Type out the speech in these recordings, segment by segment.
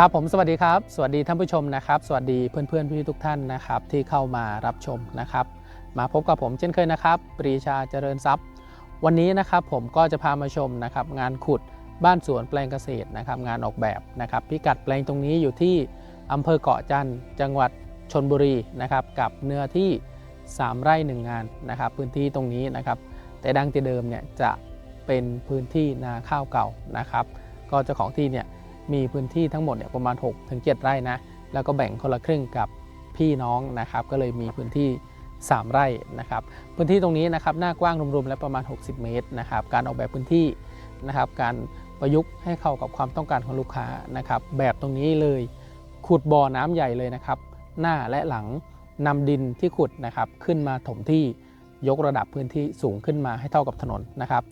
ครับผมสวัสดีครับ สวัสดีท่านผู้ชมนะครับ สวัสดีเพื่อนเพื่อนพี่ทุกท่านนะครับที่เข้ามารับชมนะครับ มาพบกับผมเช่นเคยนะครับปรีชาเจริญทรัพย์ วันนี้นะครับผมก็จะพามาชมนะครับงานขุดบ้านสวนแปลงเกษตรนะครับงานออกแบบนะครับพิกัดแปลงตรงนี้อยู่ที่อำเภอเกาะจันทร์จังหวัดชนบุรีนะครับกับเนื้อที่ 3 ไร่ 1 งานนะครับพื้นที่ตรงนี้นะครับแต่ดังแต่เดิมเนี่ยจะเป็นพื้นที่นาข้าวเก่านะครับ ก็เจ้าของที่เนี่ย มีพื้นที่ทั้งหมดเนี่ยประมาณ6ถึง7ไร่นะ แล้วก็แบ่งคนละครึ่งกับพี่น้องนะครับ ก็เลยมีพื้นที่ 3 ไร่นะครับ พื้นที่ตรงนี้นะครับหน้ากว้างรวมๆแล้วประมาณ 60 เมตรนะครับ การออกแบบพื้นที่นะครับ การประยุกต์ให้เข้ากับความต้องการของลูกค้านะครับ แบบตรงนี้เลยขุดบ่อน้ำใหญ่เลยนะครับ หน้าและหลังนำดินที่ขุดนะครับ ขึ้นมาถมที่ยกระดับพื้นที่สูงขึ้นมาให้เท่ากับถนนนะครับ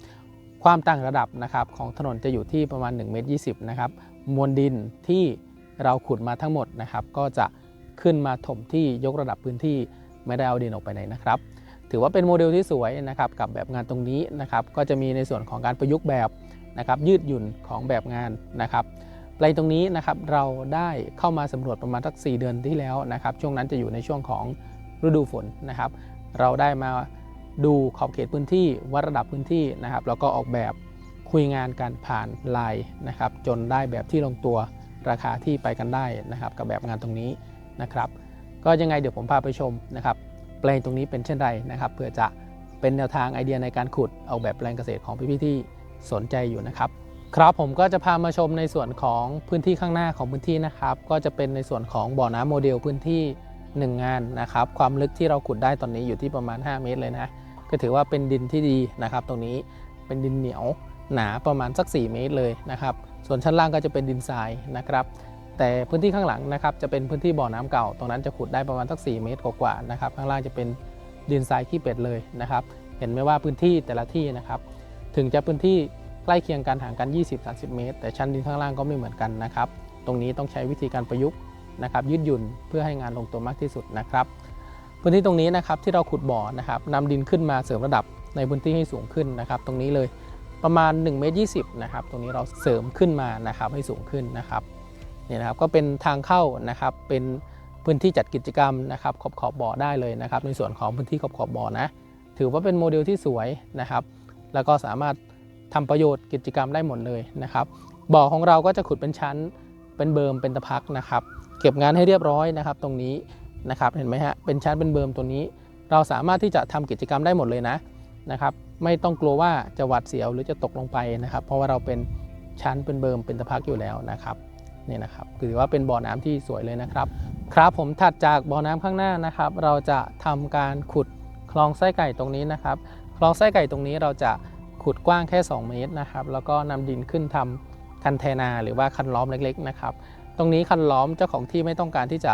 ความต่างระดับนะครับของถนนจะอยู่ที่ประมาณ1เมตร20นะครับมวลดินที่เราขุดมาทั้งหมดนะครับ ก็จะขึ้นมาถมที่ยกระดับพื้นที่ไม่ได้เอาดินออกไปไหนนะครับ ถือว่าเป็นโมเดลที่สวยนะครับกับแบบงานตรงนี้นะครับ ก็จะมีในส่วนของการประยุกต์แบบนะครับยืดหยุ่นของแบบงานนะครับแปลตรงนี้นะครับเราได้เข้ามาสำรวจประมาณสัก4เดือนที่แล้วนะครับ ช่วงนั้นจะอยู่ในช่วงของฤดูฝนนะครับ เราได้มา ดูขอบเขตพื้นที่วัดระดับพื้นที่นะครับ แล้วก็ออกแบบคุยงานการผ่านไลน์นะครับ จนได้แบบที่ลงตัวราคาที่ไปกันได้นะครับ กับแบบงานตรงนี้นะครับ ก็ยังไงเดี๋ยวผมพาไปชมนะครับแปลงตรงนี้เป็นเช่นไรนะครับเพื่อจะเป็นแนวทางไอเดียในการขุดออกแบบแปลงเกษตรของพี่ๆที่สนใจอยู่นะครับ ครับผมก็จะพามาชมในส่วนของพื้นที่ข้างหน้าของพื้นที่นะครับ ก็จะเป็นในส่วนของบ่อน้ำโมเดลพื้นที่ 1 งานนะครับ ความลึกที่เราขุดได้ตอนนี้อยู่ที่ประมาณ 5 เมตรเลยนะ ก็ถือว่าเป็นดินที่ดีนะครับ ตรงนี้เป็นดินเหนียวหนาประมาณสัก 4 เมตรเลยนะครับ ส่วนชั้นล่างก็จะเป็นดินทรายนะครับ แต่พื้นที่ข้างหลังนะครับจะเป็นพื้นที่บ่อน้ำเก่า ตรงนั้นจะขุดได้ประมาณสัก 4 เมตรกว่าๆนะครับ ข้างล่างจะเป็นดินทรายขี้เป็ดเลยนะครับ เห็นไหมว่าพื้นที่แต่ละที่นะครับ ถึงจะพื้นที่ใกล้เคียงกันห่างกัน 20-30 เมตร แต่ชั้นดินข้างล่างก็ไม่เหมือนกันนะครับ ตรงนี้ต้องใช้วิธีการประยุกต์นะครับยืดหยุ่นเพื่อให้งานลงตัวมากที่สุดนะครับ พื้นที่ตรงนี้นะครับที่เราขุดบ่อนะครับนำดินขึ้นมาเสริมระดับในพื้นที่ให้สูงขึ้นนะครับ ตรงนี้เลยประมาณ1เมตร20นะครับ ตรงนี้เราเสริมขึ้นมานะครับให้สูงขึ้นนะครับนี่นะครับก็เป็นทางเข้านะครับเป็นพื้นที่จัดกิจกรรมนะครับขอบขอบบ่อได้เลยนะครับ ในส่วนของพื้นที่ขอบขอบบ่อนะถือว่าเป็นโมเดลที่สวยนะครับ แล้วก็สามารถทำประโยชน์กิจกรรมได้หมดเลยนะครับบ่อของเราก็จะขุดเป็นชั้นเป็นเบิร์มเป็นตะพักนะครับ เก็บงานให้เรียบร้อยนะครับ ตรงนี้ นะครับเห็นไหมฮะเป็นชั้นเป็นเบิร์มตัวนี้ เราสามารถที่จะทำกิจกรรมได้หมดเลยนะนะครับไม่ต้องกลัวว่าจะหวัดเสียวหรือจะตกลงไปนะครับ เพราะว่าเราเป็นชั้นเป็นเบิร์มเป็นตะพักอยู่แล้วนะครับนี่นะครับถือว่าเป็นบ่อน้ำที่สวยเลยนะครับ ครับผมถัดจากบ่อน้ำข้างหน้านะครับ เราจะทำการขุดคลองไส้ไก่ตรงนี้นะครับคลองไส้ไก่ตรงนี้เราจะขุดกว้างแค่ 2 เมตรนะครับ แล้วก็นำดินขึ้นทำคันเทนาหรือว่าคันล้อมเล็กๆนะครับ ตรงนี้คันล้อมเจ้าของที่ไม่ต้องการที่จะ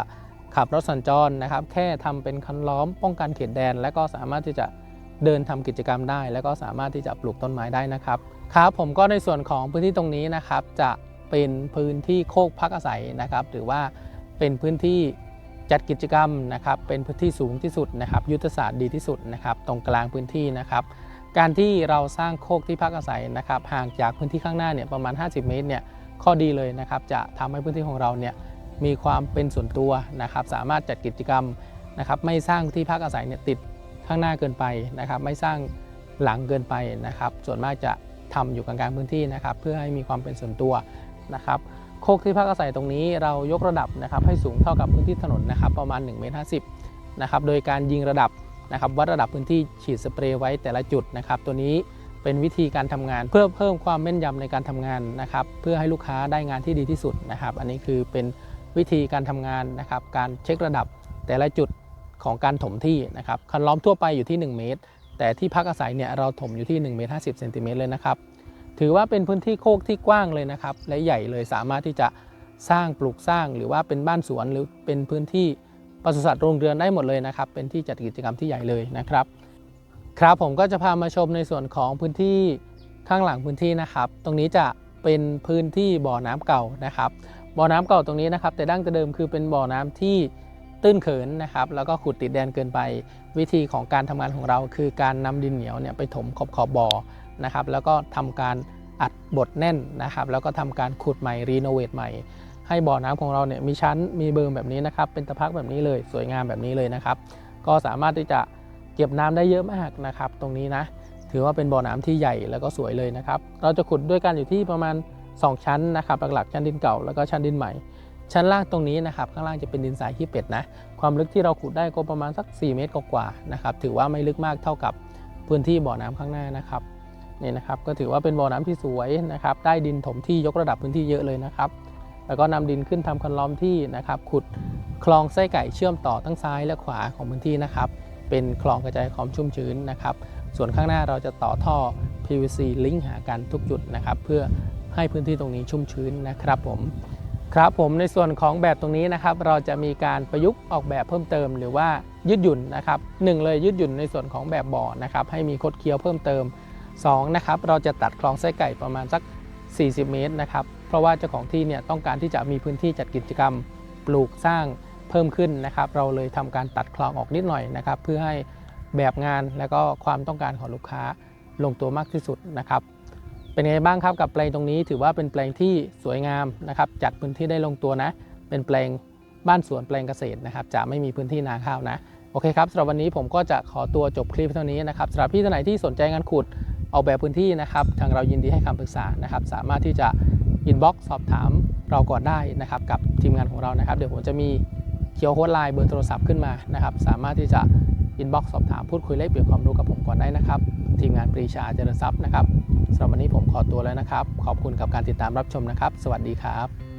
ขับรถสัญจรนะครับ แค่ทำเป็นคันล้อมป้องกันเขตแดน และก็สามารถที่จะเดินทำกิจกรรมได้ และก็สามารถที่จะปลูกต้นไม้ได้นะครับครับผมก็ในส่วนของพื้นที่ตรงนี้นะครับ จะเป็นพื้นที่โคกพักอาศัยนะครับ หรือว่าเป็นพื้นที่จัดกิจกรรมนะครับ เป็นพื้นที่สูงที่สุดนะครับ ยุทธศาสตร์ดีที่สุดนะครับ ตรงกลางพื้นที่นะครับ การที่เราสร้างโคกที่พักอาศัยนะครับ ห่างจากพื้นที่ข้างหน้าเนี่ยประมาณ 50 เมตรเนี่ยข้อดีเลยนะครับ จะทำให้พื้นที่ของเราเนี่ย มีความเป็นส่วนตัวนะครับสามารถจัดกิจกรรมนะครับไม่สร้างที่พักอาศัยเนี่ยติดข้างหน้าเกินไปนะครับ ไม่สร้างหลังเกินไปนะครับ ส่วนมากจะทำอยู่กลางๆพื้นที่นะครับ เพื่อให้มีความเป็นส่วนตัวนะครับโคกที่พักอาศัยตรงนี้เรายกระดับนะครับให้สูงเท่ากับพื้นที่ถนนนะครับประมาณ1เมตร50นะครับโดยการยิงระดับนะครับวัดระดับพื้นที่ฉีดสเปรย์ไว้แต่ละจุดนะครับ ตัวนี้เป็นวิธีการทำงาน เพื่อเพิ่มความแม่นยำในการทำงานนะครับ เพื่อให้ลูกค้าได้งานที่ดีที่สุดนะครับ อันนี้คือเป็น วิธีการทำงานนะครับการเช็คระดับแต่ละจุดของการถมที่นะครับคันล้อมทั่วไปอยู่ที่ 1 เมตร แต่ที่พักอาศัยเนี่ยเราถมอยู่ที่1เมตร50เซนติเมตรเลยนะครับถือว่าเป็นพื้นที่โคกที่กว้างเลยนะครับและใหญ่เลยสามารถที่จะสร้างปลูกสร้างหรือว่าเป็นบ้านสวนหรือเป็นพื้นที่ปศุสัตว์โรงเรือนได้หมดเลยนะครับ เป็นที่จัดกิจกรรมที่ใหญ่เลยนะครับ ครับผมก็จะพามาชมในส่วนของพื้นที่ข้างหลังพื้นที่นะครับ ตรงนี้จะเป็นพื้นที่บ่อน้ำเก่านะครับ บ่อน้ำเก่าตรงนี้นะครับ แต่ดั้งแต่เดิมคือเป็นบ่อน้ำที่ตื้นเขินนะครับ แล้วก็ขุดติดแดนเกินไป วิธีของการทำงานของเรา คือการนำดินเหนียวเนี่ยไปถมขอบขอบบ่อนะครับ แล้วก็ทำการอัดบดแน่นนะครับ แล้วก็ทำการขุดใหม่รีโนเวทใหม่ ให้บ่อน้ำของเราเนี่ยมีชั้นมีเบิร์มแบบนี้นะครับ เป็นตะพักแบบนี้เลยสวยงามแบบนี้เลยนะครับ ก็สามารถที่จะเก็บน้ำได้เยอะมากนะครับ ตรงนี้นะ ถือว่าเป็นบ่อน้ำที่ใหญ่แล้วก็สวยเลยนะครับ เราจะขุดด้วยกันอยู่ที่ประมาณ 2 ชั้นนะครับหลักๆชั้นดินเก่าแล้วก็ชั้นดินใหม่ ชั้นล่างตรงนี้นะครับข้างล่างจะเป็นดินทรายขี้เป็ดนะความลึกที่เราขุดได้ก็ประมาณสัก 4 เมตรกว่าๆนะครับถือว่าไม่ลึกมากเท่ากับพื้นที่บ่อน้ำข้างหน้านะครับนี่นะครับก็ถือว่าเป็นบ่อน้ำที่สวยนะครับได้ดินถมที่ยกระดับพื้นที่เยอะเลยนะครับแล้วก็นำดินขึ้นทำคันล้อมที่นะครับขุดคลองไส้ไก่เชื่อมต่อทั้งซ้ายและขวาของพื้นที่นะครับเป็นคลองกระจายความชุ่มชื้นนะครับส่วนข้างหน้าเราจะต่อท่อ PVC ลิงก์หากันทุกจุดนะครับเพื่อ ให้พื้นที่ตรงนี้ชุ่มชื้นนะครับผมครับผมในส่วนของแบบตรงนี้นะครับ เราจะมีการประยุกต์ออกแบบเพิ่มเติม หรือว่ายืดหยุ่นนะครับหนึ่งเลยยืดหยุ่นในส่วนของแบบบ่อนะครับให้มีคดเคี้ยวเพิ่มเติมสองนะครับเราจะตัดคลองไส้ไก่ประมาณสัก 40 เมตรนะครับเพราะว่าเจ้าของที่เนี่ยต้องการที่จะมีพื้นที่จัดกิจกรรมปลูกสร้างเพิ่มขึ้นนะครับ เราเลยทำการตัดคลองออกนิดหน่อยนะครับ เพื่อให้แบบงานและก็ความต้องการของลูกค้าลงตัวมากที่สุดนะครับ เป็นไงบ้างครับกับแปลงตรงนี้ถือว่าเป็นแปลงที่สวยงามนะครับ จัดพื้นที่ได้ลงตัวนะ เป็นแปลงบ้านสวนแปลงเกษตรนะครับ จะไม่มีพื้นที่นาข้าวนะ โอเคครับสำหรับวันนี้ผมก็จะขอตัวจบคลิปเท่านี้นะครับสำหรับพี่ท่านไหนที่สนใจงานขุดออกแบบพื้นที่นะครับ ทางเรายินดีให้คำปรึกษานะครับ สามารถที่จะอินบ็อกซ์สอบถามเราก่อนได้นะครับ กับทีมงานของเรานะครับ เดี๋ยวผมจะมีเคียวโค้ดไลน์เบอร์โทรศัพท์ขึ้นมานะครับ สามารถที่จะอินบ็อกซ์สอบถามพูดคุยแลกเปลี่ยนความรู้กับผมก่อนได้นะครับ ทีมงานปรีชาเจริญทรัพย์นะครับ สำหรับวันนี้ผมขอตัวแล้วนะครับ ขอบคุณกับการติดตามรับชมนะครับ สวัสดีครับ